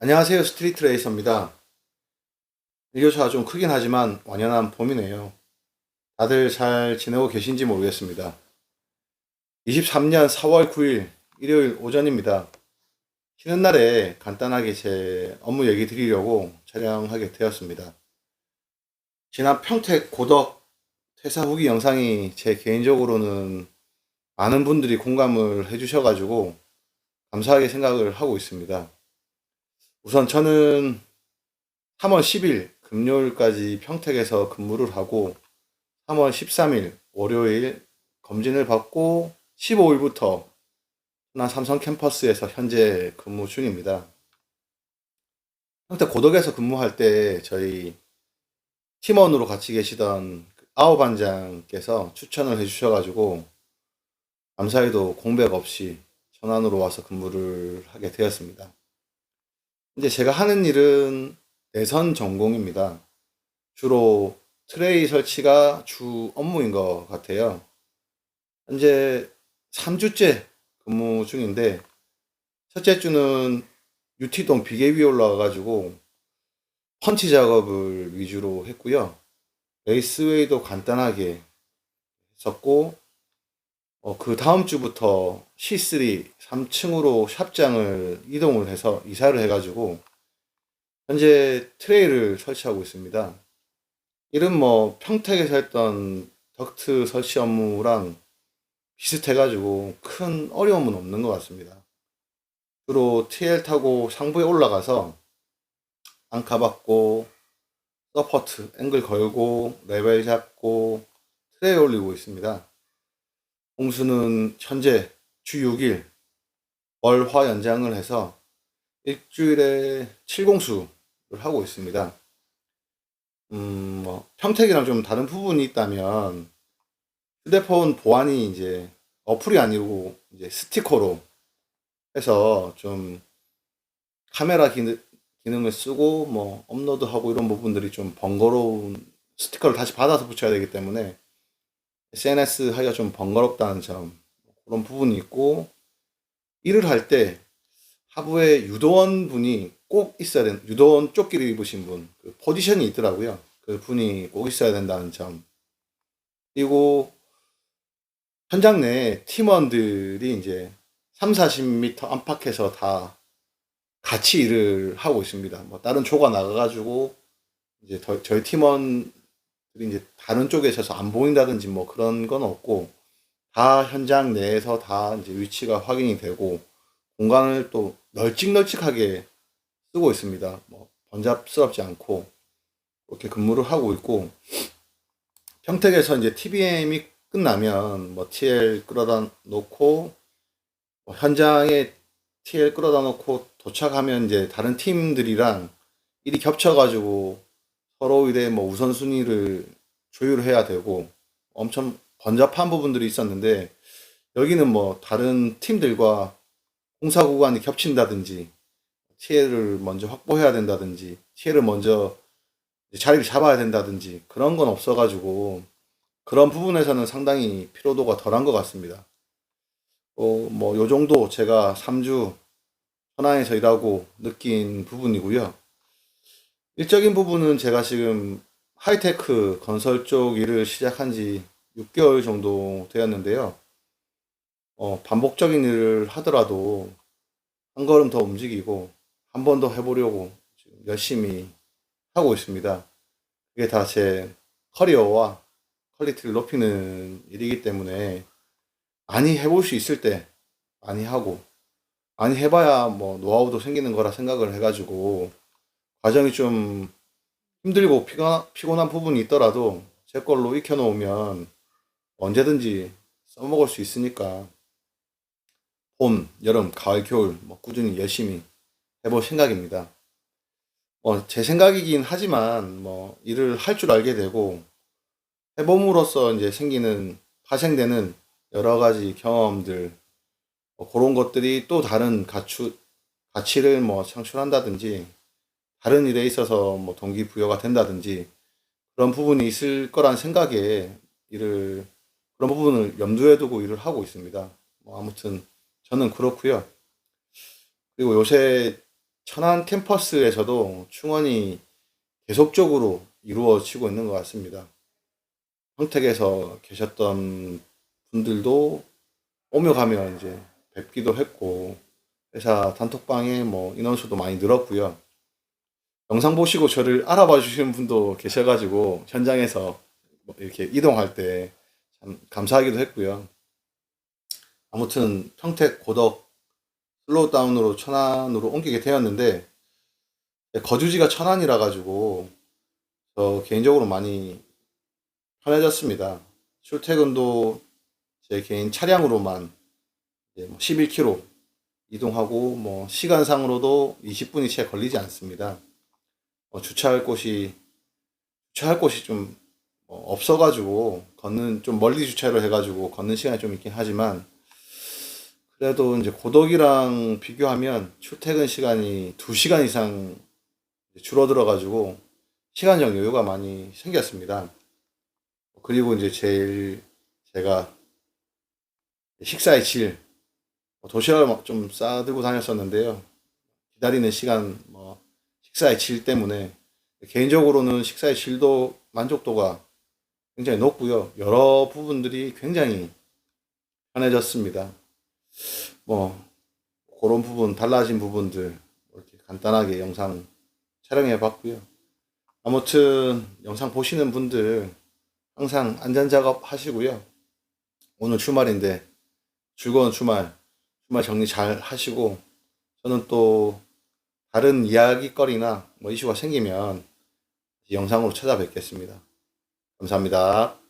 안녕하세요. 스트리트 레이서입니다. 일교차가 좀 크긴 하지만 완연한 봄이네요. 다들 잘 지내고 계신지 모르겠습니다. 23년 4월 9일 일요일 오전입니다. 쉬는 날에 간단하게 제 업무 얘기 드리려고 촬영하게 되었습니다. 지난 평택 고덕 퇴사 후기 영상이 제 개인적으로는 많은 분들이 공감을 해주셔가지고 감사하게 생각을 하고 있습니다. 우선 저는 3월 10일 금요일까지 평택에서 근무를 하고 3월 13일 월요일 검진을 받고 15일부터 하나 삼성 캠퍼스에서 현재 근무 중입니다. 평택 고덕에서 근무할 때 저희 팀원으로 같이 계시던 아우 반장께서 추천을 해주셔가지고 감사히도 공백 없이 전환으로 와서 근무를 하게 되었습니다. 이제 제가 하는 일은 내선 전공입니다. 주로 트레이 설치가 주 업무인 것 같아요. 현재 3주째 근무 중인데, 첫째 주는 유티동 비계 위에 올라와가지고 펀치 작업을 위주로 했고요. 레이스웨이도 간단하게 했었고, 어, 그 다음 주부터 C3 3층으로 샵장을 이동을 해서 이사를 해가지고 현재 트레이를 설치하고 있습니다. 이름 뭐 평택에서 했던 덕트 설치 업무랑 비슷해가지고 큰 어려움은 없는 것 같습니다. 주로 TL 타고 상부에 올라가서 안카 받고 서포트 앵글 걸고 레벨 잡고 트레이 올리고 있습니다. 공수는 현재 주 6일 월화 연장을 해서 일주일에 7공수를 하고 있습니다. 음, 뭐, 평택이랑 좀 다른 부분이 있다면 휴대폰 보안이 이제 어플이 아니고 이제 스티커로 해서 좀 카메라 기능, 기능을 쓰고 뭐 업로드하고 이런 부분들이 좀 번거로운 스티커를 다시 받아서 붙여야 되기 때문에 SNS 하기가 좀 번거롭다는 점 그런 부분이 있고 일을 할 때 하부에 유도원 분이 꼭 있어야 되는 유도원 조끼를 입으신 분 그 포지션이 있더라고요. 그 분이 꼭 있어야 된다는 점 그리고 현장 내 팀원들이 이제 3, 40m 안팎에서 다 같이 일을 하고 있습니다. 뭐 다른 조가 나가가지고 이제 더- 저희 팀원 이제 다른 쪽에 있어서 안 보인다든지 뭐 그런 건 없고 다 현장 내에서 다 이제 위치가 확인이 되고 공간을 또 널찍널찍하게 쓰고 있습니다. 뭐 번잡스럽지 않고 이렇게 근무를 하고 있고 평택에서 이제 TBM이 끝나면 뭐 TL 끌어다 놓고 뭐 현장에 TL 끌어다 놓고 도착하면 이제 다른 팀들이랑 일이 겹쳐가지고 서로 일에 뭐 우선순위를 조율해야 되고 엄청 번잡한 부분들이 있었는데 여기는 뭐 다른 팀들과 공사 구간이 겹친다든지 TL을 먼저 확보해야 된다든지 TL을 먼저 이제 자리를 잡아야 된다든지 그런 건 없어가지고 그런 부분에서는 상당히 피로도가 덜한 것 같습니다. 어, 뭐, 요 정도 제가 3주 천안에서 일하고 느낀 부분이고요. 일적인 부분은 제가 지금 하이테크 건설 쪽 일을 시작한 지 6개월 정도 되었는데요. 어, 반복적인 일을 하더라도 한 걸음 더 움직이고 한 번 더 해보려고 지금 열심히 하고 있습니다. 그게 다 제 커리어와 퀄리티를 높이는 일이기 때문에 많이 해볼 수 있을 때 많이 하고 많이 해봐야 뭐 노하우도 생기는 거라 생각을 해가지고 과정이 좀 힘들고 피곤, 피곤한 부분이 있더라도 제 걸로 익혀놓으면 언제든지 써먹을 수 있으니까 봄, 여름, 가을, 겨울 뭐 꾸준히 열심히 해볼 생각입니다. 어, 제 생각이긴 하지만 뭐 일을 할 줄 알게 되고 해봄으로써 이제 생기는 파생되는 여러 가지 경험들 뭐 그런 것들이 또 다른 가치, 가치를 뭐 창출한다든지 다른 일에 있어서 뭐 동기부여가 된다든지 그런 부분이 있을 거란 생각에 일을 그런 부분을 염두에 두고 일을 하고 있습니다. 뭐 아무튼 저는 그렇고요. 그리고 요새 천안 캠퍼스에서도 충원이 계속적으로 이루어지고 있는 것 같습니다. 평택에서 계셨던 분들도 오며 가며 이제 뵙기도 했고, 회사 단톡방에 뭐 인원수도 많이 늘었고요. 영상 보시고 저를 알아봐 주시는 분도 계셔가지고, 현장에서 뭐 이렇게 이동할 때 참 감사하기도 했고요. 아무튼 평택 고덕 슬로우 다운으로 천안으로 옮기게 되었는데, 거주지가 천안이라 가지고, 저 개인적으로 많이 편해졌습니다. 출퇴근도 제 개인 차량으로만 11km 이동하고 뭐 시간상으로도 20분이 채 걸리지 않습니다. 어, 주차할 곳이 주차할 곳이 좀 어, 없어가지고 걷는 좀 멀리 주차를 해가지고 걷는 시간이 좀 있긴 하지만 그래도 이제 고덕이랑 비교하면 출퇴근 시간이 2시간 이상 줄어들어가지고 시간적 여유가 많이 생겼습니다. 그리고 이제 제일 제가 식사의 질뭐 도시락을 좀 싸들고 다녔었는데요. 기다리는 시간 뭐 식사의 질 때문에 개인적으로는 식사의 질도 만족도가 굉장히 높고요. 여러 부분들이 굉장히 편해졌습니다. 뭐 그런 부분 달라진 부분들 이렇게 간단하게 영상 촬영해 봤고요. 아무튼 영상 보시는 분들 항상 안전 작업 하시고요. 오늘 주말인데 즐거운 주말, 주말 정리 잘 하시고 저는 또 다른 이야기거리나 뭐 이슈가 생기면 영상으로 찾아뵙겠습니다. 감사합니다.